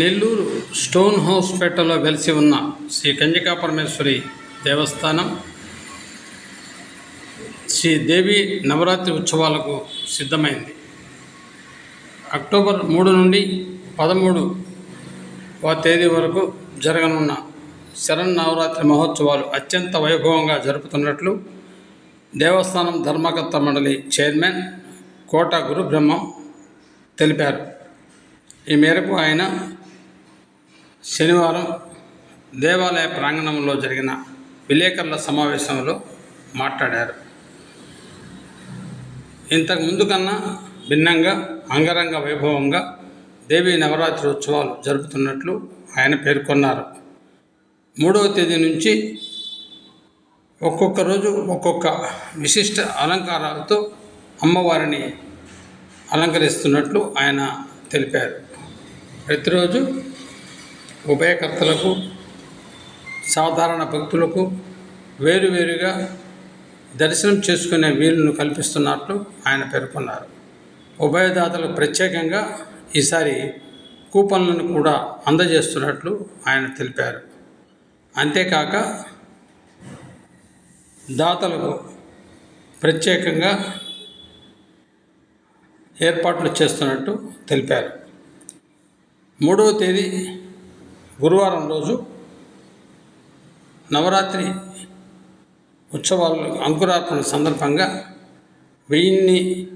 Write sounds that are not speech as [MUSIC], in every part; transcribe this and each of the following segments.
Nellore stone house పేటలో వెలిసి ఉన్న శ్రీ కంజికా పరమేశ్వరి దేవస్థానం శ్రీ దేవి నవరాత్రి ఉత్సవాలకు సిద్ధమైంది. అక్టోబర్ మూడు నుండి పదమూడు తేదీ వరకు జరగనున్న శరణ్ నవరాత్రి మహోత్సవాలు అత్యంత వైభవంగా జరుపుతున్నట్లు దేవస్థానం ధర్మకర్త మండలి చైర్మన్ కోట గురు బ్రహ్మం తెలిపారు. ఈ మేరకు ఆయన శనివారం దేవాలయ ప్రాంగణంలో జరిగిన విలేకరుల సమావేశంలో మాట్లాడారు. ఇంతకు ముందు కన్నా భిన్నంగా అంగరంగ వైభవంగా దేవీ నవరాత్రి ఉత్సవాలు జరుపుతున్నట్లు ఆయన పేర్కొన్నారు. మూడవ తేదీ నుంచి ఒక్కొక్క రోజు ఒక్కొక్క విశిష్ట అలంకారాలతో అమ్మవారిని అలంకరిస్తున్నట్లు ఆయన తెలిపారు. ప్రతిరోజు ఉభయకర్తలకు సాధారణ భక్తులకు వేరువేరుగా దర్శనం చేసుకునే వీలును కల్పిస్తున్నట్లు ఆయన పేర్కొన్నారు. ఉభయదాతలకు ప్రత్యేకంగా ఈసారి కూపన్లను కూడా అందజేస్తున్నట్లు ఆయన తెలిపారు. అంతేకాక దాతలకు ప్రత్యేకంగా ఏర్పాట్లు చేస్తున్నట్టు తెలిపారు. మూడవ తేదీ గురువారం రోజు నవరాత్రి ఉత్సవాలు అంకురార్పణ సందర్భంగా వెయ్యిన్ని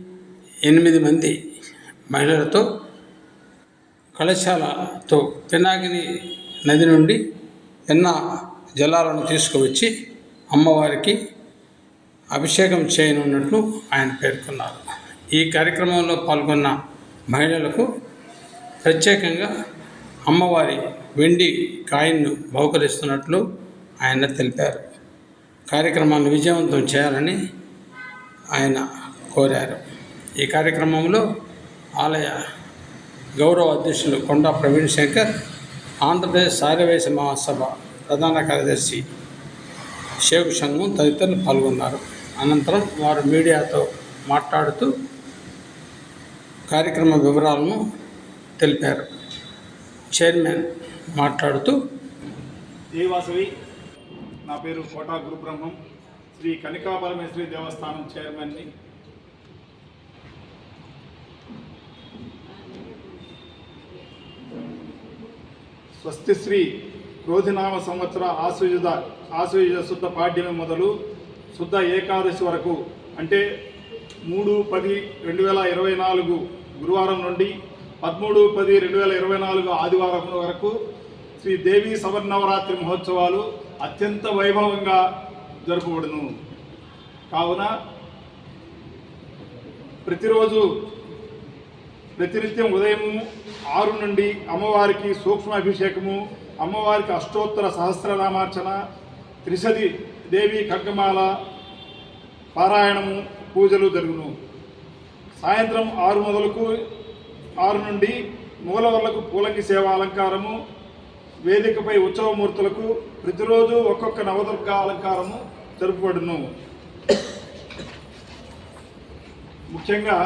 ఎనిమిది మంది మహిళలతో కళశాలతో పినాకిని నది నుండి ఎన్న జలాలను తీసుకువచ్చి అమ్మవారికి అభిషేకం చేయనున్నట్లు ఆయన పేర్కొన్నారు. ఈ కార్యక్రమంలో పాల్గొన్న మహిళలకు ప్రత్యేకంగా అమ్మవారి వెండి కాయిన్ను బహుకరిస్తున్నట్లు ఆయన తెలిపారు. కార్యక్రమాన్ని విజయవంతం చేయాలని ఆయన కోరారు. ఈ కార్యక్రమంలో ఆలయ గౌరవ అధ్యక్షులు కొండా ప్రవీణ్ శంకర్ ఆంధ్రప్రదేశ్ సార్యవేశ మహాసభ ప్రధాన కార్యదర్శి షేక్ షణ్ము తదితరులు పాల్గొన్నారు. అనంతరం వారు మీడియాతో మాట్లాడుతూ కార్యక్రమ వివరాలను తెలిపారు. చైర్మన్ మాట్లాడుతూ దేవాసవి నా పేరు కోటా గురుబ్రహ్మం. శ్రీ కనికాపరమేశ్వరి దేవస్థానం చైర్మన్ని. స్వస్తిశ్రీ క్రోధినామ సంవత్సర ఆశ్వయుజ ఆశ్వయుజ శుద్ధ పాడ్యమి మొదలు శుద్ధ ఏకాదశి వరకు అంటే మూడు పది రెండు వేల ఇరవై నాలుగు గురువారం నుండి పదమూడు పది రెండు వేల ఇరవై నాలుగు ఆదివారం వరకు శ్రీ దేవి సవర్ణవరాత్రి మహోత్సవాలు అత్యంత వైభవంగా జరుపబడును. కావున ప్రతిరోజు ప్రతినిత్యం ఉదయము ఆరు నుండి అమ్మవారికి సూక్ష్మ అభిషేకము అమ్మవారికి అష్టోత్తర సహస్రనామార్చన త్రిశది దేవి ఖడ్గమాల పారాయణము పూజలు జరుగును. సాయంత్రం ఆరు మొదలకు ఆరు నుండి మూలవర్లకు పూలంగి సేవ అలంకారము వేదికపై ఉత్సవమూర్తులకు ప్రతిరోజు ఒక్కొక్క నవదుర్గ అలంకారము జరుపబడును. ముఖ్యంగా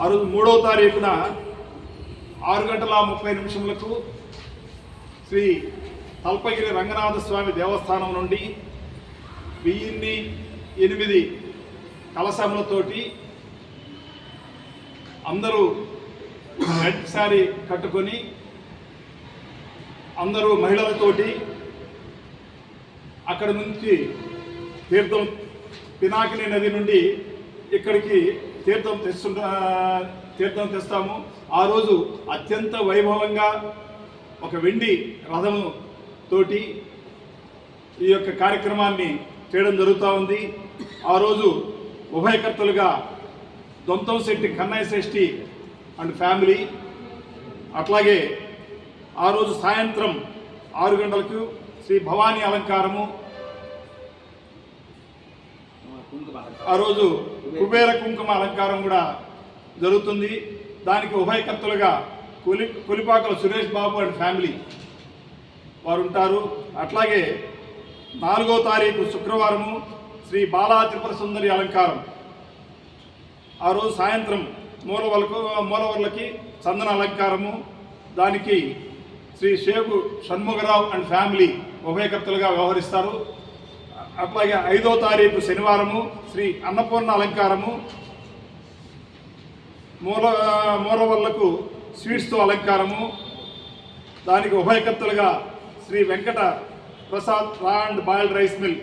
ఆ రోజు మూడవ తారీఖున ఆరు గంటల ముప్పై నిమిషములకు శ్రీ తల్పగిరి రంగనాథ స్వామి దేవస్థానం నుండి వెయ్యిన్ని ఎనిమిది కలశములతోటి అందరూ [CLEARS THROAT] రెడ్ శారీ కట్టుకొని అందరూ మహిళలతోటి అక్కడ నుంచి తీర్థం పినాకిని నది నుండి ఇక్కడికి తీర్థం తెస్తుంట తీర్థం తెస్తాము. ఆ రోజు అత్యంత వైభవంగా ఒక వెండి రథము తోటి ఈ యొక్క కార్యక్రమాన్ని చేయడం జరుగుతూ ఉంది. ఆ రోజు ఉభయకర్తలుగా దొంతం శెట్టి కన్నయ్య శ్రేష్ఠి అండ్ ఫ్యామిలీ అట్లాగే ఆ రోజు సాయంత్రం ఆరు గంటలకు శ్రీ భవానీ అలంకారము. ఆ రోజు కుబేర కుంకుమ అలంకారం కూడా జరుగుతుంది. దానికి ఉభయకర్తలుగా కొలి కొలిపాకల సురేష్ బాబు అండ్ ఫ్యామిలీ వారు ఉంటారు అట్లాగే నాలుగో తారీఖు శుక్రవారము శ్రీ బాలా త్రిపుర సుందరి అలంకారం. ఆ రోజు సాయంత్రం మూలవలకు మూలవర్లకి చందన అలంకారము. దానికి శ్రీ షేకు షణ్ముగరావు అండ్ ఫ్యామిలీ ఉభయకర్తలుగా వ్యవహరిస్తారు. అట్లాగే ఐదో తారీఖు శనివారము శ్రీ అన్నపూర్ణ అలంకారము. మూల మూలవల్లకు స్వీట్స్తో అలంకారము. దానికి ఉభయకర్తలుగా శ్రీ వెంకట ప్రసాద్ రా అండ్ బాయిల్డ్ రైస్ మిల్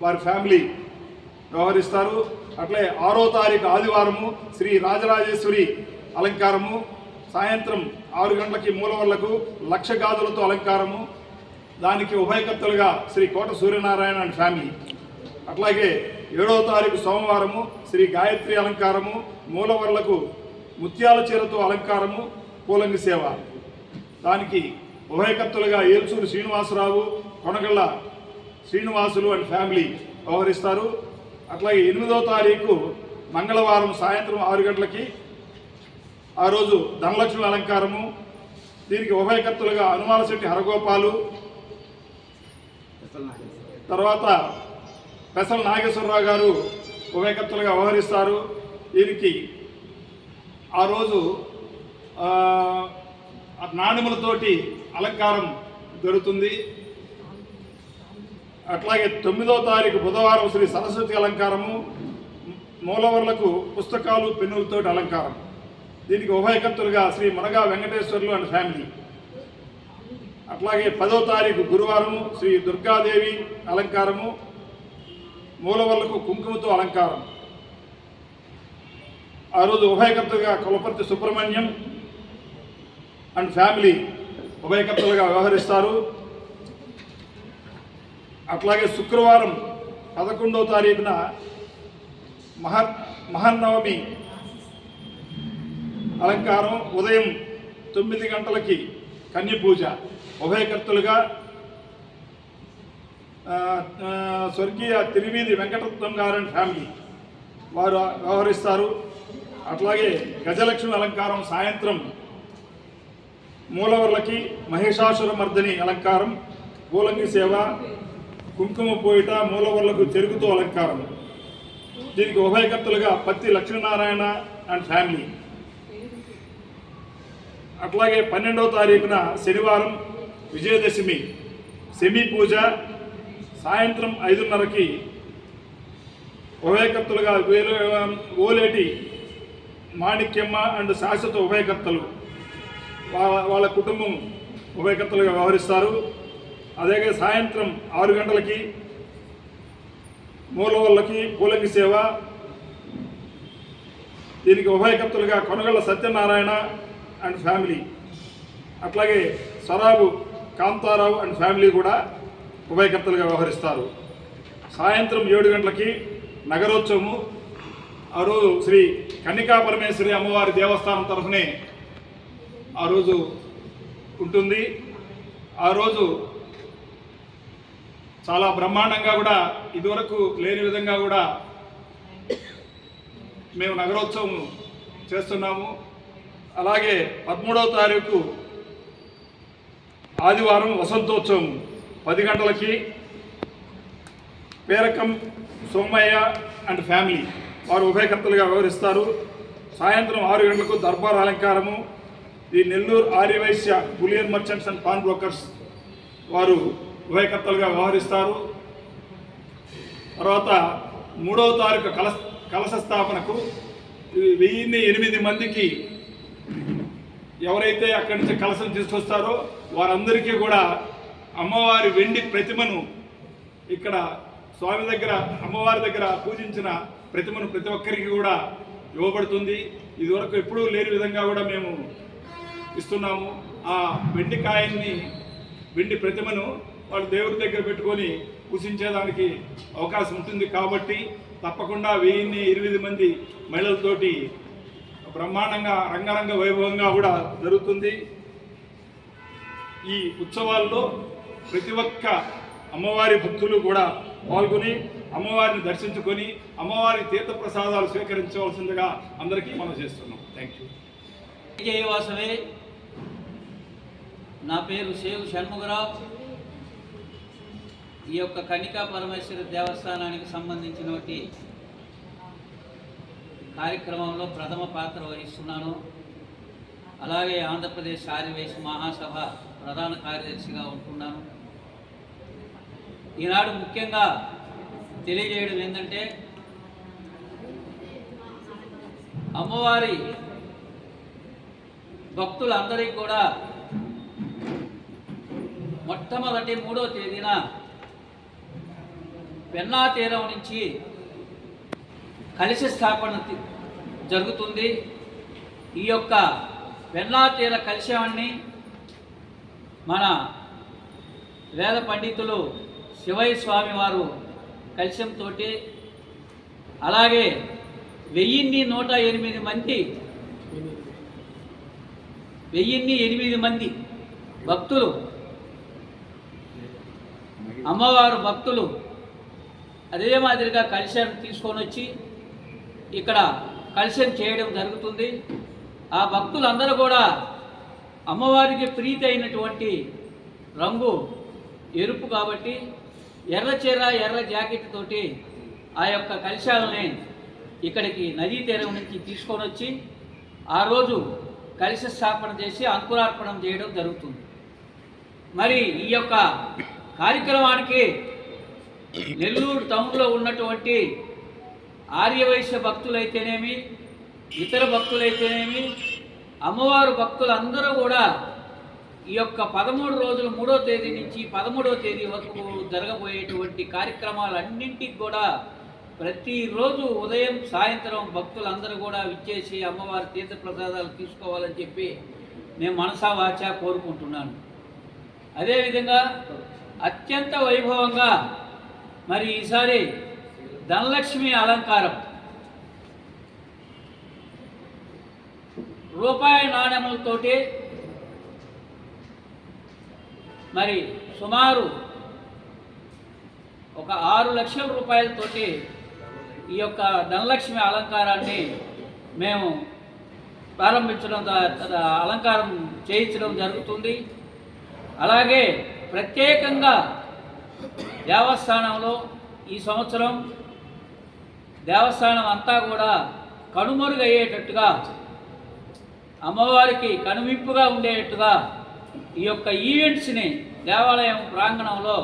వారి ఫ్యామిలీ వ్యవహరిస్తారు. అట్లే ఆరో తారీఖు ఆదివారము శ్రీ రాజరాజేశ్వరి అలంకారము. సాయంత్రం ఆరు గంటలకి మూలవర్లకు లక్ష గాజులతో అలంకారము. దానికి ఉభయకర్తలుగా శ్రీ కోట సూర్యనారాయణ అండ్ ఫ్యామిలీ. అట్లాగే ఏడవ తారీఖు సోమవారము శ్రీ గాయత్రి అలంకారము మూలవర్లకు ముత్యాల చీరతో అలంకారము పూలంగి సేవ. దానికి ఉభయకర్తలుగా ఏల్చూరు శ్రీనివాసరావు కొనగళ్ళ శ్రీనివాసులు అండ్ ఫ్యామిలీ వ్యవహరిస్తారు. అట్లాగే ఎనిమిదవ తారీఖు మంగళవారం సాయంత్రం ఆరు గంటలకి ఆ రోజు ధనలక్ష్మి అలంకారము దీనికి ఉభయకర్తలుగా హనుమానశెట్టి హరగోపాలు తర్వాత పెసల నాగేశ్వరరావు గారు ఉభయకర్తలుగా వ్యవహరిస్తారు. దీనికి ఆ రోజు నాణ్యములతోటి అలంకారం జరుగుతుంది. అట్లాగే తొమ్మిదో తారీఖు బుధవారం శ్రీ సరస్వతి అలంకారము మూలవర్లకు పుస్తకాలు పెన్నులతోటి అలంకారం. దీనికి ఉభయకర్తలుగా శ్రీ మునగా వెంకటేశ్వర్లు అండ్ ఫ్యామిలీ. అట్లాగే పదో తారీఖు గురువారము శ్రీ దుర్గాదేవి అలంకారము మూలవల్లకు కుంకుమతో అలంకారం. ఆ రోజు ఉభయకర్తలుగా కులపర్తి సుబ్రహ్మణ్యం అండ్ ఫ్యామిలీ ఉభయకర్తలుగా వ్యవహరిస్తారు. అట్లాగే శుక్రవారం పదకొండవ తారీఖున మహా మహానవమి అలంకారం ఉదయం తొమ్మిది గంటలకి కన్యపూజ. ఉభయకర్తలుగా స్వర్గీయ తిరువీధి వెంకటరత్నం గారని అండ్ ఫ్యామిలీ వారు వ్యవహరిస్తారు. అట్లాగే గజలక్ష్మి అలంకారం సాయంత్రం మూలవర్లకి మహిషాసురమర్దని అలంకారం పూలంగి సేవ కుంకుమ పోయిట మూలవర్లకు చెరుకుతో అలంకారం. దీనికి ఉభయకర్తలుగా పత్తి లక్ష్మీనారాయణ అండ్ ఫ్యామిలీ అట్లాగే పన్నెండవ తారీఖున శనివారం విజయదశమి సెమీ పూజ సాయంత్రం ఐదున్నరకి ఉభయకర్తలుగా ఓలేటి మాణిక్యమ్మ అండ్ శాశ్వత ఉభయకర్తలు వాళ్ళ వాళ్ళ కుటుంబం ఉభయకర్తలుగా వ్యవహరిస్తారు. అదేగా సాయంత్రం ఆరు గంటలకి మూలవల్లకి పూలకి సేవ దీనికి ఉభయకర్తలుగా కొనగళ్ళ సత్యనారాయణ అండ్ ఫ్యామిలీ అట్లాగే సరాబు కాంతారావు అండ్ ఫ్యామిలీ కూడా ఉభయకర్తలుగా వ్యవహరిస్తారు. సాయంత్రం ఏడు గంటలకి నగరోత్సవము. ఆ రోజు శ్రీ కన్నికా పరమేశ్వరి అమ్మవారి దేవస్థానం తరఫునే ఆ రోజు ఉంటుంది. ఆ రోజు చాలా బ్రహ్మాండంగా కూడా ఇదివరకు లేని విధంగా కూడా మేము నగరోత్సవం చేస్తున్నాము. అలాగే పదమూడవ తారీఖు ఆదివారం వసంతోత్సవం పది గంటలకి పేరకం సోమయ్య అండ్ ఫ్యామిలీ. వారు ఉభయకర్తలుగా వ్యవహరిస్తారు. సాయంత్రం ఆరు గంటలకు దర్బార్ అలంకారము. ఈ Nellore Aryavysya bullion merchants and pawn brokers వారు ఉభయకర్తలుగా వ్యవహరిస్తారు. తర్వాత మూడవ తారీఖు కలశ కలశ స్థాపనకు వెయ్యిన్ని ఎనిమిది మందికి ఎవరైతే అక్కడి నుంచి కలశం తీసుకొస్తారో వారందరికీ కూడా అమ్మవారి వెండి ప్రతిమను ఇక్కడ స్వామి దగ్గర అమ్మవారి దగ్గర పూజించిన ప్రతిమను ప్రతి ఒక్కరికి కూడా ఇవ్వబడుతుంది. ఇదివరకు ఎప్పుడూ లేని విధంగా కూడా మేము ఇస్తున్నాము. ఆ వెండి కాయన్ని వెండి ప్రతిమను వాళ్ళు దేవుడి దగ్గర పెట్టుకొని పూజించేదానికి అవకాశం ఉంటుంది కాబట్టి తప్పకుండా వెయ్యిన్ని ఇరవై మంది మహిళలతోటి బ్రహ్మాండంగా రంగరంగ వైభవంగా కూడా జరుగుతుంది. ఈ ఉత్సవాల్లో ప్రతి ఒక్క అమ్మవారి భక్తులు కూడా పాల్గొని అమ్మవారిని దర్శించుకొని అమ్మవారి తీర్థప్రసాదాలు స్వీకరించవలసిందిగా అందరికీ మనం చేస్తున్నాం. థ్యాంక్ యూ జయవాసవే. నా పేరు శేవు షణ్ముగరావు. ఈ యొక్క కనికా పరమేశ్వరి దేవస్థానానికి సంబంధించినటువంటి కార్యక్రమంలో ప్రథమ పాత్ర వహిస్తున్నాను. అలాగే ఆంధ్రప్రదేశ్ ఆర్యవేశ మహాసభ ప్రధాన కార్యదర్శిగా ఉంటున్నాను. ఈనాడు ముఖ్యంగా తెలియజేయడం ఏంటంటే అమ్మవారి భక్తులందరికీ కూడా మొట్టమొదటి మూడో తేదీన పెన్నా తీరం నుంచి కలిసి స్థాపన జరుగుతుంది. ఈ యొక్క పెన్నా తీర మన వేద పండితులు శివయ్య స్వామి వారు కలిశంతో అలాగే వెయ్యిన్ని నూట ఎనిమిది మంది వెయ్యిన్ని ఎనిమిది మంది భక్తులు అమ్మవారు భక్తులు అదే మాదిరిగా కలిశాన్ని తీసుకొని వచ్చి ఇక్కడ కలుషం చేయడం జరుగుతుంది. ఆ భక్తులందరూ కూడా అమ్మవారికి ప్రీతి అయినటువంటి రంగు ఎరుపు కాబట్టి ఎర్ర చీర ఎర్ర జాకెట్ తోటి ఆ యొక్క కలశాలని ఇక్కడికి నదీ తీరం నుంచి తీసుకొని వచ్చి ఆ రోజు కలశ స్థాపన చేసి అంకురార్పణం చేయడం జరుగుతుంది. మరి ఈ యొక్క కార్యక్రమానికి నెల్లూరు టౌన్లో ఉన్నటువంటి ఆర్యవైశ్య భక్తులైతేనేమి ఇతర భక్తులైతేనేమి అమ్మవారు భక్తులందరూ కూడా ఈ యొక్క పదమూడు రోజులు మూడో తేదీ నుంచి పదమూడవ తేదీ వరకు జరగబోయేటువంటి కార్యక్రమాలన్నింటికి కూడా ప్రతిరోజు ఉదయం సాయంత్రం భక్తులందరూ కూడా విచ్చేసి అమ్మవారి తీర్థప్రసాదాలు తీసుకోవాలని చెప్పి నేను మనసా వాచ కోరుకుంటున్నాను. అదేవిధంగా అత్యంత వైభవంగా మరి ఈసారి ధనలక్ష్మి అలంకారం. రూపాయి నాణ్యములతోటి మరి సుమారు ఒక ఆరు లక్షల రూపాయలతోటి ఈ యొక్క ధనలక్ష్మి అలంకారాన్ని మేము ప్రారంభించడం అలంకారం చేయించడం జరుగుతుంది. అలాగే ప్రత్యేకంగా దేవస్థానంలో ఈ సంవత్సరం దేవస్థానం అంతా కూడా కనుమరుగయ్యేటట్టుగా అమ్మవారికి కనువింపుగా ఉండేటట్టుగా ఈ యొక్క ఈవెంట్స్ని దేవాలయం ప్రాంగణంలో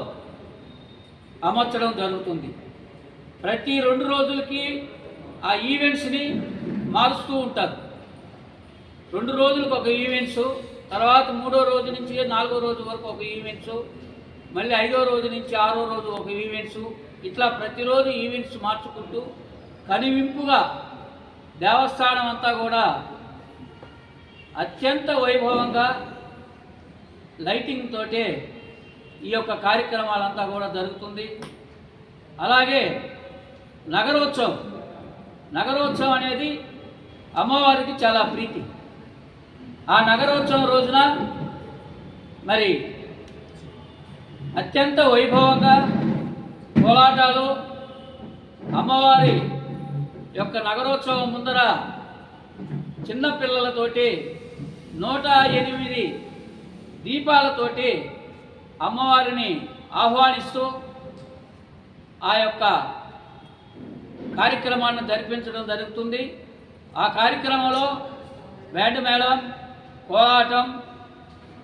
అమర్చడం జరుగుతుంది. ప్రతి రెండు రోజులకి ఆ ఈవెంట్స్ని మారుస్తూ ఉంటారు. రెండు రోజులకు ఒక ఈవెంట్స్ తర్వాత మూడో రోజు నుంచి నాలుగో రోజు వరకు ఒక ఈవెంట్స్ మళ్ళీ ఐదో రోజు నుంచి ఆరో రోజు ఒక ఈవెంట్స్ ఇట్లా ప్రతిరోజు ఈవెంట్స్ మార్చుకుంటూ కనివింపుగా దేవస్థానం అంతా కూడా అత్యంత వైభవంగా లైటింగ్ తోటే ఈ యొక్క కార్యక్రమాలంతా కూడా జరుగుతుంది. అలాగే నగరోత్సవం. నగరోత్సవం అనేది అమ్మవారికి చాలా ప్రీతి. ఆ నగరోత్సవం రోజున మరి అత్యంత వైభవంగా కోలాటాలు అమ్మవారి యొక్క నగరోత్సవం ముందర చిన్న పిల్లలతోటి నూట ఎనిమిది దీపాలతోటి అమ్మవారిని ఆహ్వానిస్తూ ఆ యొక్క కార్యక్రమాన్ని జరిపించడం జరుగుతుంది. ఆ కార్యక్రమంలో బ్యాండ్ మేళం కోలాటం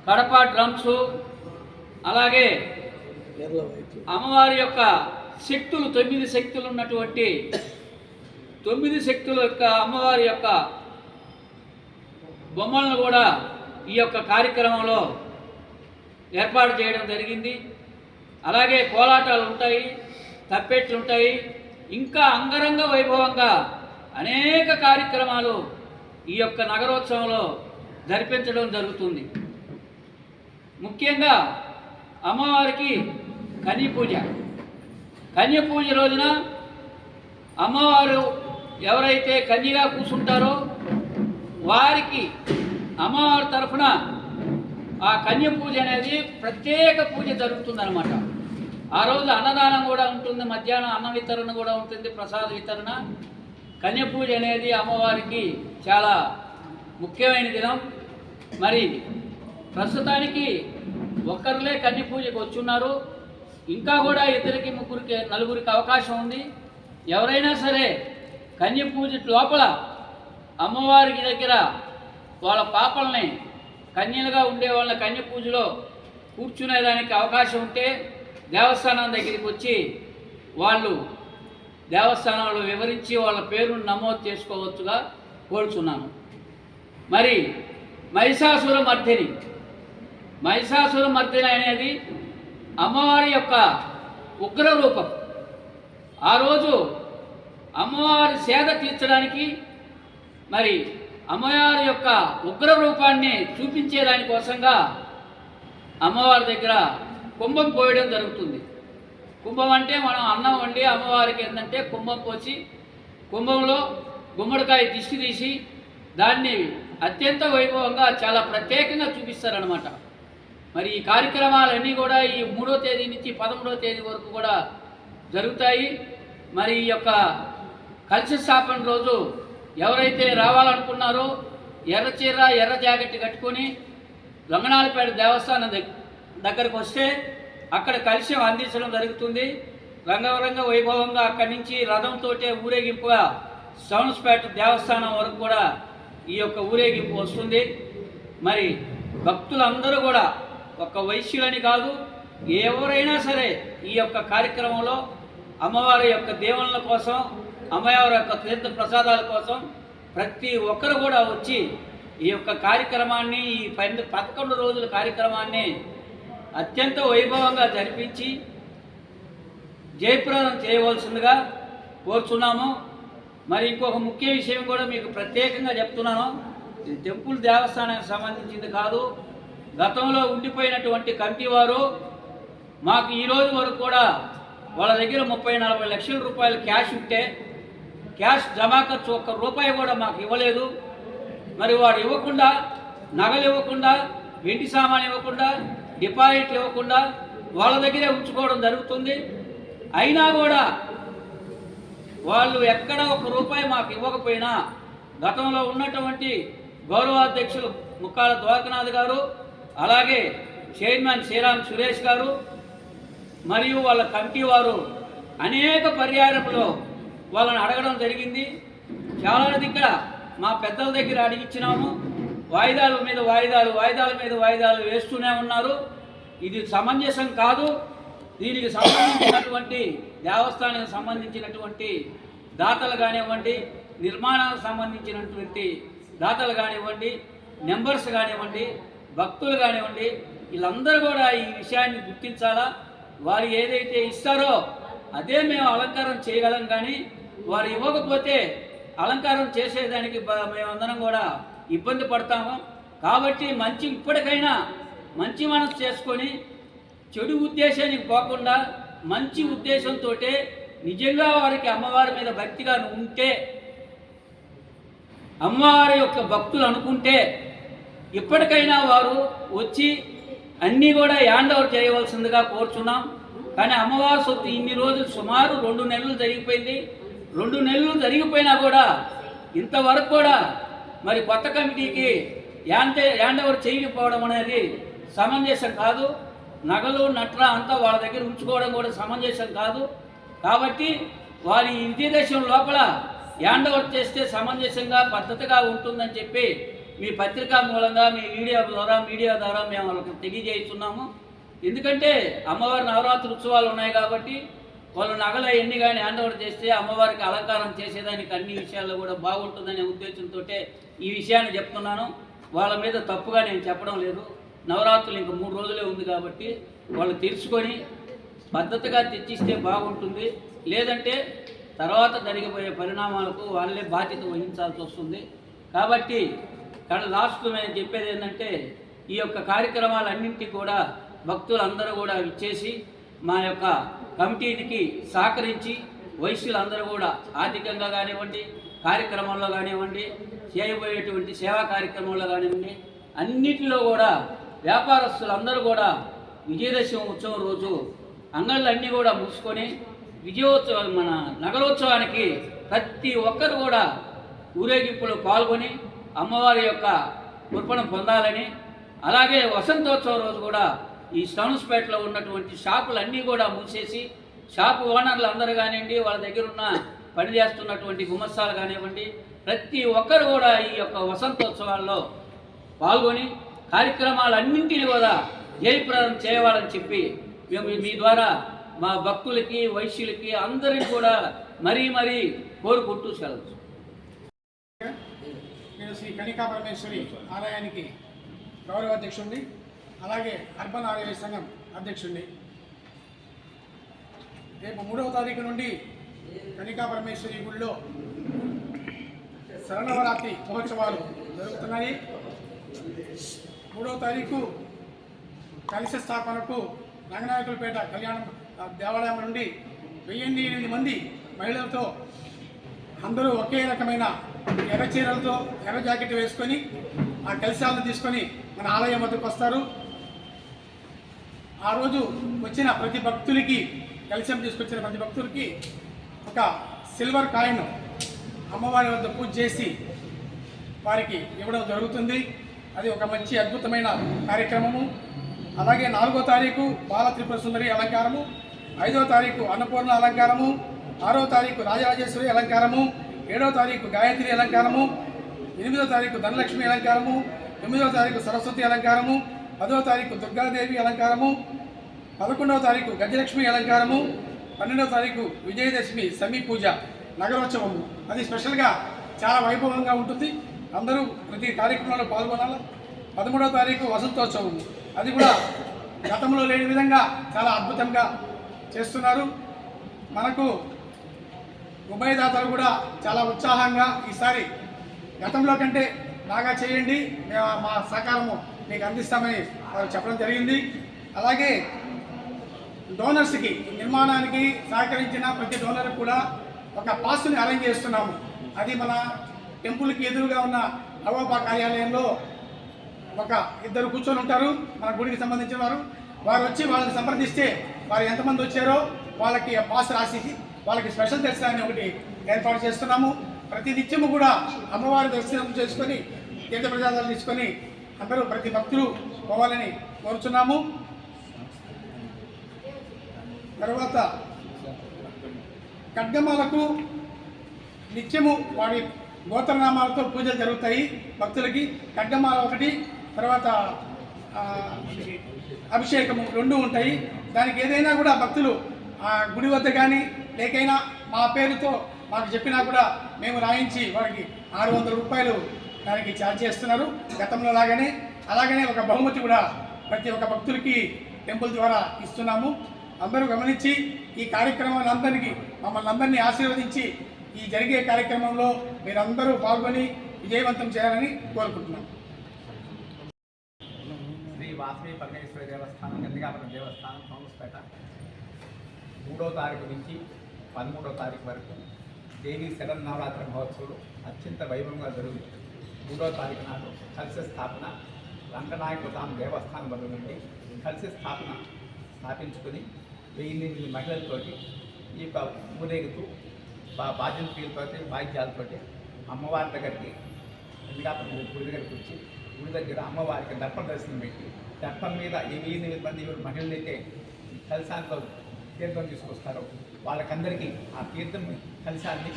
కడప డ్రమ్స్ అలాగే అమ్మవారి యొక్క శక్తులు తొమ్మిది శక్తులు ఉన్నటువంటి తొమ్మిది శక్తుల యొక్క అమ్మవారి యొక్క బొమ్మలను కూడా ఈ యొక్క కార్యక్రమంలో ఏర్పాటు చేయడం జరిగింది. అలాగే కోలాటాలు ఉంటాయి తప్పెట్లు ఉంటాయి. ఇంకా అంగరంగ వైభవంగా అనేక కార్యక్రమాలు ఈ యొక్క నగరోత్సవంలో జరిపించడం జరుగుతుంది. ముఖ్యంగా అమ్మవారికి కన్య పూజ కన్య పూజ రోజున అమ్మవారు ఎవరైతే కన్యగా కూర్చుంటారో వారికి అమ్మవారి తరఫున ఆ కన్య పూజ అనేది ప్రత్యేక పూజ జరుగుతుందన్నమాట. ఆ రోజు అన్నదానం కూడా ఉంటుంది మధ్యాహ్నం అన్న వితరణ కూడా ఉంటుంది ప్రసాద వితరణ. కన్య పూజ అనేది అమ్మవారికి చాలా ముఖ్యమైన దినం. మరి ప్రస్తుతానికి ఒక్కరులే కన్య పూజకు వచ్చున్నారు. ఇంకా కూడా ఇద్దరికి ముగ్గురికి నలుగురికి అవకాశం ఉంది. ఎవరైనా సరే కన్య పూజ లోపల అమ్మవారికి దగ్గర వాళ్ళ పాపల్ని కన్యలుగా ఉండే వాళ్ళ కన్య పూజలో కూర్చునేదానికి అవకాశం ఉంటే దేవస్థానం దగ్గరికి వచ్చి వాళ్ళు దేవస్థానంలో వివరించి వాళ్ళ పేరును నమోదు చేసుకోవచ్చుగా కోరుచున్నాను. మరి మహిషాసుర మర్దిని మహిషాసుర మర్దిని అనేది అమ్మవారి యొక్క ఉగ్ర రూపం. ఆ రోజు అమ్మవారి సేద తీర్చడానికి మరి అమ్మవారి యొక్క ఉగ్ర రూపాన్ని చూపించే దానికోసంగా అమ్మవారి దగ్గర కుంభం పోయడం జరుగుతుంది. కుంభం అంటే మనం అన్నం వండి అమ్మవారికి ఏంటంటే కుంభం పోసి కుంభంలో గుమ్మడికాయ దిష్టి తీసి దాన్ని అత్యంత వైభవంగా చాలా ప్రత్యేకంగా చూపిస్తారనమాట మరి ఈ కార్యక్రమాలన్నీ కూడా ఈ మూడో తేదీ నుంచి పదమూడో తేదీ వరకు కూడా జరుగుతాయి. మరి ఈ యొక్క కలశ స్థాపన రోజు ఎవరైతే రావాలనుకున్నారో ఎర్రచీర ఎర్ర జాకెట్ కట్టుకొని రంగనాలపేట దేవస్థానం దగ్గరకు వస్తే అక్కడ కలుష్యం అందించడం జరుగుతుంది. రంగవరంగ వైభవంగా అక్కడి నుంచి రథంతో ఊరేగింపుగా సౌన్స్పేట దేవస్థానం వరకు కూడా ఈ యొక్క ఊరేగింపు వస్తుంది. మరి భక్తులందరూ కూడా ఒక వైశ్యులని కాదు ఎవరైనా సరే ఈ యొక్క కార్యక్రమంలో అమ్మవారి యొక్క దేవుళ్ళ కోసం అమ్మవారి యొక్క తీర్థ ప్రసాదాల కోసం ప్రతి ఒక్కరు కూడా వచ్చి ఈ యొక్క కార్యక్రమాన్ని ఈ పన్నె పదకొండు రోజుల కార్యక్రమాన్ని అత్యంత వైభవంగా జరిపించి జయప్రదం చేయవలసిందిగా కోరుచున్నాము. మరి ఇంకొక ముఖ్య విషయం కూడా మీకు ప్రత్యేకంగా చెప్తున్నాను. ఇది టెంపుల్ దేవస్థానానికి సంబంధించింది కాదు. గతంలో ఉండిపోయినటువంటి కమిటీ వారు మాకు ఈరోజు వరకు కూడా వాళ్ళ దగ్గర ముప్పై నలభై లక్షల రూపాయలు క్యాష్ ఉంటే క్యాష్ జమా ఖర్చు ఒక్క రూపాయి కూడా మాకు ఇవ్వలేదు. మరి వాడు ఇవ్వకుండా నగలు ఇవ్వకుండా వెండి సామాన్ ఇవ్వకుండా డిపాజిట్లు ఇవ్వకుండా వాళ్ళ దగ్గరే ఉంచుకోవడం జరుగుతుంది. అయినా కూడా వాళ్ళు ఎక్కడ ఒక రూపాయి మాకు ఇవ్వకపోయినా గతంలో ఉన్నటువంటి గౌరవాధ్యక్షులు ముక్కాల ద్వారకనాథ్ గారు అలాగే చైర్మన్ శ్రీరామ్ సురేష్ గారు మరియు వాళ్ళ కమిటీ వారు అనేక పర్యాయములో వాళ్ళని అడగడం జరిగింది. చాలా ఇక్కడ మా పెద్దల దగ్గర అడిగిచ్చినాము. వాయిదాల మీద వాయిదాలు వాయిదాల మీద వాయిదాలు వేస్తూనే ఉన్నారు. ఇది సమంజసం కాదు. దీనికి సంబంధించినటువంటి దేవస్థానానికి సంబంధించినటువంటి దాతలు కానివ్వండి నిర్మాణాలకు సంబంధించినటువంటి దాతలు కానివ్వండి నెంబర్స్ కానివ్వండి భక్తులు కానివ్వండి వీళ్ళందరూ కూడా ఈ విషయాన్ని గుర్తించాలా? వారు ఏదైతే ఇస్తారో అదే మేము అలంకారం చేయగలం కానీ వారు ఇవ్వకపోతే అలంకారం చేసేదానికి మేమందరం కూడా ఇబ్బంది పడతాము. కాబట్టి మంచి ఇప్పటికైనా మంచి మనసు చేసుకొని చెడు ఉద్దేశానికి పోకుండా మంచి ఉద్దేశంతో నిజంగా వారికి అమ్మవారి మీద భక్తిగా ఉంటే అమ్మవారి యొక్క భక్తులు అనుకుంటే ఇప్పటికైనా వారు వచ్చి అన్నీ కూడా హ్యాండ్ ఓవర్ చేయవలసిందిగా కోరుచున్నాం. కానీ అమ్మవారి సొత్తు ఇన్ని రోజులు సుమారు రెండు నెలలు జరిగిపోయింది. రెండు నెలలు జరిగిపోయినా కూడా ఇంతవరకు కూడా మరి కొత్త కమిటీకి యాంటే హ్యాండ్ ఓవర్ చేయకపోవడం అనేది సమంజసం కాదు. నగలు నట్ర అంతా వాళ్ళ దగ్గర ఉంచుకోవడం కూడా సమంజసం కాదు. కాబట్టి వారి విద్య దేశం లోపల హ్యాండ్ ఓవర్ చేస్తే సమంజసంగా పద్ధతిగా ఉంటుందని చెప్పి మీ పత్రికా మూలంగా మీ మీడియా ద్వారా మీడియా ద్వారా మేము వాళ్ళకి తెలియజేస్తున్నాము. ఎందుకంటే అమ్మవారి నవరాత్రి ఉత్సవాలు ఉన్నాయి కాబట్టి వాళ్ళు నగలు ఎన్ని కానీ హ్యాండ్ ఓవర్ చేస్తే అమ్మవారికి అలంకారం చేసేదానికి అన్ని విషయాల్లో కూడా బాగుంటుందనే ఉద్దేశంతో ఈ విషయాన్ని చెప్తున్నాను. వాళ్ళ మీద తప్పుగా నేను చెప్పడం లేదు. నవరాత్రులు ఇంక మూడు రోజులే ఉంది కాబట్టి వాళ్ళు తెలుసుకొని పద్ధతిగా తెచ్చిస్తే బాగుంటుంది. లేదంటే తర్వాత జరిగిపోయే పరిణామాలకు వాళ్ళే బాధ్యత వహించాల్సి వస్తుంది. కాబట్టి కానీ లాస్ట్ నేను చెప్పేది ఏంటంటే ఈ యొక్క కార్యక్రమాలన్నింటికి కూడా భక్తులందరూ కూడా ఇచ్చేసి మా యొక్క కమిటీకి సహకరించి వైశ్యులందరూ కూడా ఆర్థికంగా కానివ్వండి కార్యక్రమంలో కానివ్వండి చేయబోయేటువంటి సేవా కార్యక్రమంలో కానివ్వండి అన్నిటిలో కూడా వ్యాపారస్తులందరూ కూడా విజయదశమి ఉత్సవం రోజు అంగళ్ళన్నీ కూడా మూసుకొని విజయోత్సవం మన నగరోత్సవానికి ప్రతి ఒక్కరు కూడా ఊరేగింపులో పాల్గొని అమ్మవారి యొక్క కృపణ పొందాలని అలాగే వసంతోత్సవం రోజు కూడా ఈ స్టౌన్స్పేటలో ఉన్నటువంటి షాపులన్నీ కూడా మూసేసి షాపు ఓనర్లు అందరూ కానివ్వండి వాళ్ళ దగ్గర ఉన్న పని చేస్తున్నటువంటి కానివ్వండి ప్రతి ఒక్కరు కూడా ఈ యొక్క వసంతోత్సవాల్లో పాల్గొని కార్యక్రమాలన్నింటినీ కూడా జయప్రదం చేయాలని చెప్పి మేము మీ ద్వారా మా భక్తులకి వైశ్యులకి అందరిని కూడా మరీ మరీ కోరుకుంటూ సెలవు. నేను శ్రీ కణికా పరమేశ్వరి ఆలయానికి గౌరవ అధ్యక్షుడిని అలాగే అర్బన్ ఆరోగ్య సంఘం అధ్యక్షుడిని రేపు మూడవ తారీఖు నుండి కనికా పరమేశ్వరి గుడిలో శరణవరాత్రి మహోత్సవాలు జరుగుతున్నాయి. మూడవ తారీఖు కలిశ స్థాపనకు రంగనాయకులపేట కళ్యాణం దేవాలయం నుండి వెయ్యి ఎనిమిది మంది మహిళలతో అందరూ ఒకే రకమైన ఎర్ర చీరలతో ఎర్ర జాకెట్ వేసుకొని ఆ కలశాలను తీసుకొని మన ఆలయం వద్దకు వస్తారు. ఆ రోజు వచ్చిన ప్రతి భక్తులకి కలిసం తీసుకొచ్చిన ప్రతి భక్తులకి ఒక సిల్వర్ కాయిన్ అమ్మవారి వద్ద పూజ చేసి వారికి ఇవ్వడం జరుగుతుంది. అది ఒక మంచి అద్భుతమైన కార్యక్రమము. అలాగే నాలుగో తారీఖు బాల త్రిపుర సుందరి అలంకారము ఐదో తారీఖు అన్నపూర్ణ అలంకారము ఆరో తారీఖు రాజరాజేశ్వరి అలంకారము ఏడో తారీఖు గాయత్రి అలంకారము ఎనిమిదో తారీఖు ధనలక్ష్మి అలంకారము తొమ్మిదో తారీఖు సరస్వతి అలంకారము పదో తారీఖు దుర్గాదేవి అలంకారము పదకొండవ తారీఖు గజలక్ష్మి అలంకారము పన్నెండవ తారీఖు విజయదశమి సమీ పూజ నగరోత్సవము. అది స్పెషల్గా చాలా వైభవంగా ఉంటుంది. అందరూ ప్రతి కార్యక్రమంలో పాల్గొనాలి? పదమూడవ తారీఖు వసంతోత్సవము. అది కూడా గతంలో లేని విధంగా చాలా అద్భుతంగా చేస్తున్నారు. మనకు ఉభయదాతలు కూడా చాలా ఉత్సాహంగా ఈసారి గతంలో కంటే బాగా చేయండి. మేము మా సహకారము మీకు అందిస్తామని వారు చెప్పడం జరిగింది. అలాగే డోనర్స్కి నిర్మాణానికి సహకరించిన ప్రతి డోనర్ కూడా ఒక పాస్ని అరేంజ్ చేస్తున్నాము. అది మన టెంపుల్కి ఎదురుగా ఉన్న అవోపా కార్యాలయంలో ఒక ఇద్దరు కూర్చొని ఉంటారు. మన గుడికి సంబంధించిన వారు. వారు వచ్చి వాళ్ళని సంప్రదిస్తే వారు ఎంతమంది వచ్చారో వాళ్ళకి ఆ పాస్ రాసి వాళ్ళకి స్పెషల్ దర్శనాన్ని ఒకటి ఏర్పాటు చేస్తున్నాము. ప్రతి నిత్యము కూడా అమ్మవారి దర్శనం చేసుకొని తీర్థ ప్రజాదాలు తీసుకొని అందరూ ప్రతి భక్తులు పోవాలని కోరుచున్నాము. తర్వాత ఖడ్గమాలకు నిత్యము వాడి గోత్రనామాలతో పూజలు జరుగుతాయి భక్తులకి. ఖడ్గమాల ఒకటి తర్వాత అభిషేకము రెండు ఉంటాయి. దానికి ఏదైనా కూడా భక్తులు ఆ గుడి వద్ద కానీ లేకైనా మా పేరుతో మాకు చెప్పినా కూడా మేము రాయించి వాడికి ఆరు వందల రూపాయలు దానికి ఛార్జ్ చేస్తున్నారు. గతంలో లాగానే అలాగనే ఒక బహుమతి కూడా ప్రతి ఒక్క భక్తులకి టెంపుల్ ద్వారా ఇస్తున్నాము. అందరూ గమనించి ఈ కార్యక్రమాన్ని అందరికీ మమ్మల్ని అందరినీ ఆశీర్వదించి ఈ జరిగే కార్యక్రమంలో మీరందరూ పాల్గొని విజయవంతం చేయాలని కోరుకుంటున్నాం. శ్రీ వాసవి పరమేశ్వర దేవస్థానం గందికాపురం దేవస్థానం సోమస్పేట మూడో తారీఖు నుంచి పదమూడో తారీఖు వరకు దేవీ శరన్నవరాత్రి మహోత్సవం అత్యంత వైభవంగా జరుగుతుంది మూడో తారీఖు నాడు కలిసి స్థాపన. రంగనాయక ధామ్ దేవస్థానం వద్ద నుండి కలిసి స్థాపన స్థాపించుకొని వెయ్యి ఎనిమిది మహిళలతోటి ఈ ఊరేగుతూ బా బాధ్యతలతోటి వాయిద్యాలతోటి అమ్మవారి దగ్గరికి వెంకటాపురం గుడి దగ్గరికి వచ్చి గుడి దగ్గర అమ్మవారికి దర్పణ దర్శనం పెట్టి దర్పం మీద ఏ ఎనిమిది మంది ఎవరు మహిళలైతే కలశాంతో తీర్థం తీసుకొస్తారో వాళ్ళకందరికీ ఆ తీర్థం కలశాన్ని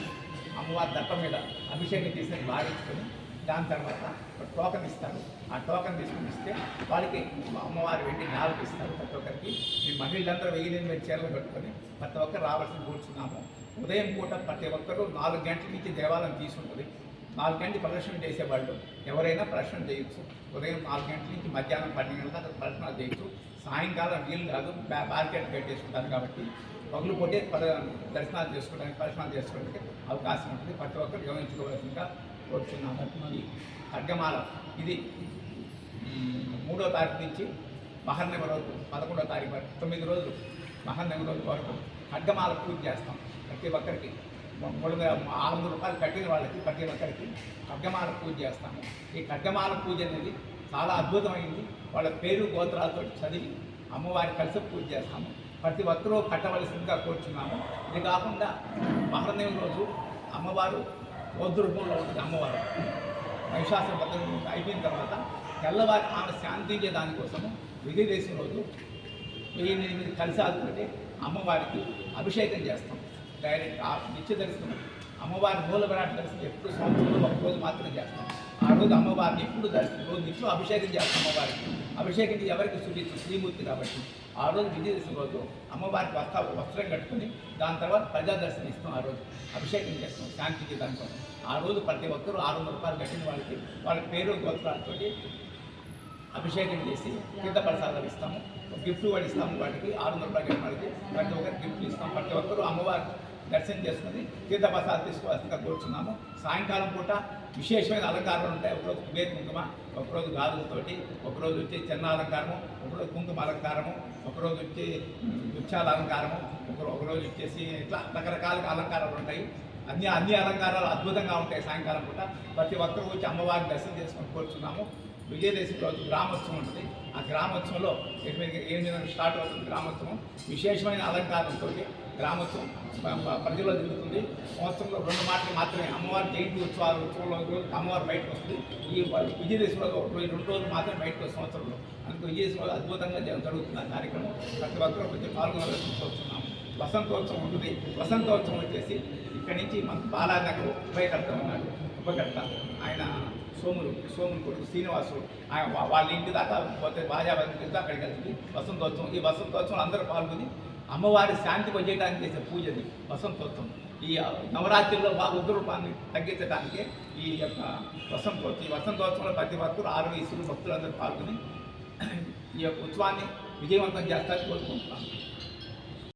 అమ్మవారి దర్పం మీద అభిషేకం చేసిన భావించుకొని దాని తర్వాత ఒక టోకన్ ఇస్తారు. ఆ టోకన్ తీసుకుని ఇస్తే వాళ్ళకి అమ్మవారి వెళ్ళి నాలుగు ఇస్తారు ప్రతి ఒక్కరికి మీ మహిళలందరూ వెయ్యి ఎనిమిది చీరలు కట్టుకొని ప్రతి ఒక్కరు రావాల్సిన కూర్చున్నాము. ఉదయం పూట ప్రతి ఒక్కరూ నాలుగు గంటల నుంచి దేవాలయం తీసుకుంటుంది. నాలుగు గంటలు ప్రదర్శన చేసేవాళ్ళు. ఎవరైనా ప్రదర్శన చేయొచ్చు. ఉదయం నాలుగు గంటల నుంచి మధ్యాహ్నం పన్నెండు గంటల దాకా ప్రదర్శన చేయొచ్చు. సాయంకాలం వీలు కాదు బ్యా- పెట్టేసుకుంటారు కాబట్టి. పగులు పొట్టే పద దర్శనాలు చేసుకోవడానికి ప్రదర్శనాలు చేసుకోవడానికి అవకాశం ఉంటుంది. ప్రతి ఒక్కరు గమనించుకోవాల్సిందిగా కోరుతున్నాము ఈ ఖడ్గమాల. ఇది మూడో తారీఖు నుంచి మహర్నవ రోజు పదకొండో తారీఖు వరకు తొమ్మిది రోజులు మహర్నవ రోజు వరకు ఖడ్గమాల పూజ చేస్తాం ప్రతి ఒక్కరికి. మూడు వేల ఆరు వందల రూపాయలు కట్టిన వాళ్ళకి ప్రతి ఒక్కరికి ఖడ్గమాల పూజ చేస్తాము. ఈ ఖడ్గమాల పూజ అనేది చాలా అద్భుతమైంది. వాళ్ళ పేరు గోత్రాలతో చదివి అమ్మవారి కలిసి పూజ చేస్తాము. ప్రతి ఒక్కరూ కట్టవలసిందిగా కోరుచున్నాము. ఇది కాకుండా మహర్నగ రోజు అమ్మవారు బౌద్ధ రూపంలో ఉంటుంది అమ్మవారు. మహిషాసుర భద్రం అయిపోయిన తర్వాత తెల్లవారి ఆమె శాంతించే దానికోసము విజయదశమి రోజు వెయ్యి ఎనిమిది కలిసాలతోటి అమ్మవారికి అభిషేకం చేస్తాం. డైరెక్ట్ ఆ నిత్య దర్శనం. అమ్మవారి మూల విరాట దర్శనం ఎప్పుడు సంవత్సరంలో ఒక రోజు మాత్రమే చేస్తాం. ఆ రోజు అమ్మవారిని ఎప్పుడు దర్శనం రోజు నిత్యం అభిషేకం చేస్తాం అమ్మవారికి. అభిషేకం ఎవరికి చూపించు శ్రీమూర్తి కాబట్టి. ఆ రోజు విజయదశమి రోజు అమ్మవారికి వస్త్ర వస్త్రం కట్టుకుని దాని తర్వాత ప్రజాదర్శనం ఇస్తాం ఆ రోజు. అభిషేకం చేస్తాం శాంతికి దానికోసం ఆ రోజు ప్రతి ఒక్కరూ ఆరు వందల రూపాయలు కట్టిన వాళ్ళకి వాళ్ళ పేరు గోత్రాలతో అభిషేకం చేసి తీర్థ ప్రసాదాలు ఇస్తాము. గిఫ్ట్ కూడా ఇస్తాము వాటికి ఆరు వందల రూపాయలు కట్టిన వాళ్ళకి ప్రతి ఒక్కరికి గిఫ్ట్లు ఇస్తాం. ప్రతి ఒక్కరూ అమ్మవారికి దర్శనం చేసుకుని తీర్థప్రసాదం ప్రసాదాలు తీసుకోవాల్సిందిగా కోరుచున్నాము. సాయంకాలం పూట విశేషమైన అలంకారాలు ఉంటాయి. ఒకరోజు కుబేర్ కుంకుమ ఒకరోజు గాజులతోటి ఒకరోజు వచ్చి చిన్న అలంకారము ఒకరోజు కుంకుమ అలంకారము ఒకరోజు వచ్చి వృక్షాల అలంకారము ఒకరో ఒకరోజు వచ్చేసి ఇట్లా రకరకాల అలంకారాలు ఉంటాయి. అన్ని అన్ని అలంకారాలు అద్భుతంగా ఉంటాయి సాయంకాలం పూట. ప్రతి ఒక్కరు వచ్చి అమ్మవారిని దర్శనం చేసుకొని కోరుచున్నాము. విజయదశమి రోజు గ్రామోత్సవం ఉంటుంది. ఆ గ్రామోత్సవంలో ఎనిమిది ఎనిమిది స్టార్ట్ అవుతుంది గ్రామోత్సవం. విశేషమైన అలంకారంతో గ్రామోత్సవం ప్రజల్లో జరుగుతుంది. సంవత్సరంలో రెండు మాటలు మాత్రమే. అమ్మవారి జయంతి ఉత్సవాలు ఉత్సవంలో అమ్మవారు బయటకు వస్తుంది. ఈ విజయదశమి రోజు రెండు రోజులు మాత్రమే బయటకు వస్తుంది సంవత్సరంలో. అందుకు విజయదశమి అద్భుతంగా జరుగుతుంది ఆ కార్యక్రమం ప్రతి ఒక్కరు కొంచెం పాల్గొనాలని కోరుతున్నాము వసంతోత్సవం ఉంటుంది. వసంతోత్సవం వచ్చేసి ఇక్కడి నుంచి మన బాలానగర్ ఉపయోగకర్త ఉన్నాడు. ఉపకర్త ఆయన సోములు సోములు కొడుకు శ్రీనివాసులు. ఆయన వాళ్ళ ఇంటి దాకా పోతే బాజాబాద్ అక్కడికి వెళ్తుంది. వసంతోత్సవం ఈ వసంతోత్సవం అందరూ పాల్గొని అమ్మవారి శాంతి పొందేయడానికి చేసే పూజది వసంతోత్సవం. ఈ నవరాత్రిలో బాగా ఉగ్రరూపాన్ని తగ్గించడానికి ఈ యొక్క వసంతోత్సవం. ఈ వసంతోత్సవంలో ప్రతి భక్తులు ఆరు ఇసులు భక్తులందరూ పాల్గొని ఈ యొక్క ఉత్సవాన్ని విజయవంతం చేస్తారని కోరుకుంటున్నాను.